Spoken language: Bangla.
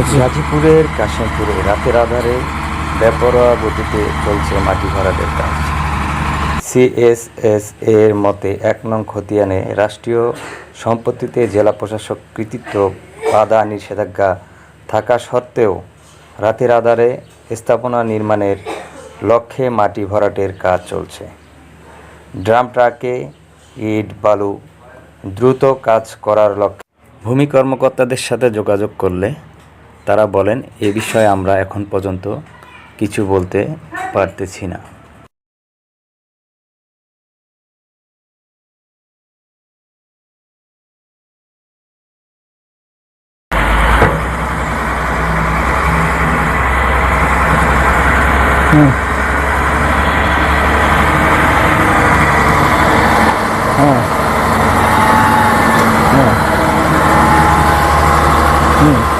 আচ্ছা গাজীপুরের কাশিমপুরে রাতের আধারে বেপরোয়া গতিতে চলছে মাটি ভরাটের কাজ। সিএসএস এর মতে এক নং খতিয়ানে রাষ্ট্রীয় সম্পত্তিতে জেলা প্রশাসক কৃতিত্ব, বাধা, নিষেধাজ্ঞা থাকা সত্ত্বেও রাতের আধারে স্থাপনা নির্মাণের লক্ষ্যে মাটি ভরাটের কাজ চলছে। ড্রাম ট্রাকে ইট, বালু দ্রুত কাজ করার লক্ষ্যে ভূমি কর্মকর্তাদের সাথে যোগাযোগ করলে তারা বলেন এ বিষয়ে আমরা এখন পর্যন্ত কিছু বলতে পারতেছি না। Hmm.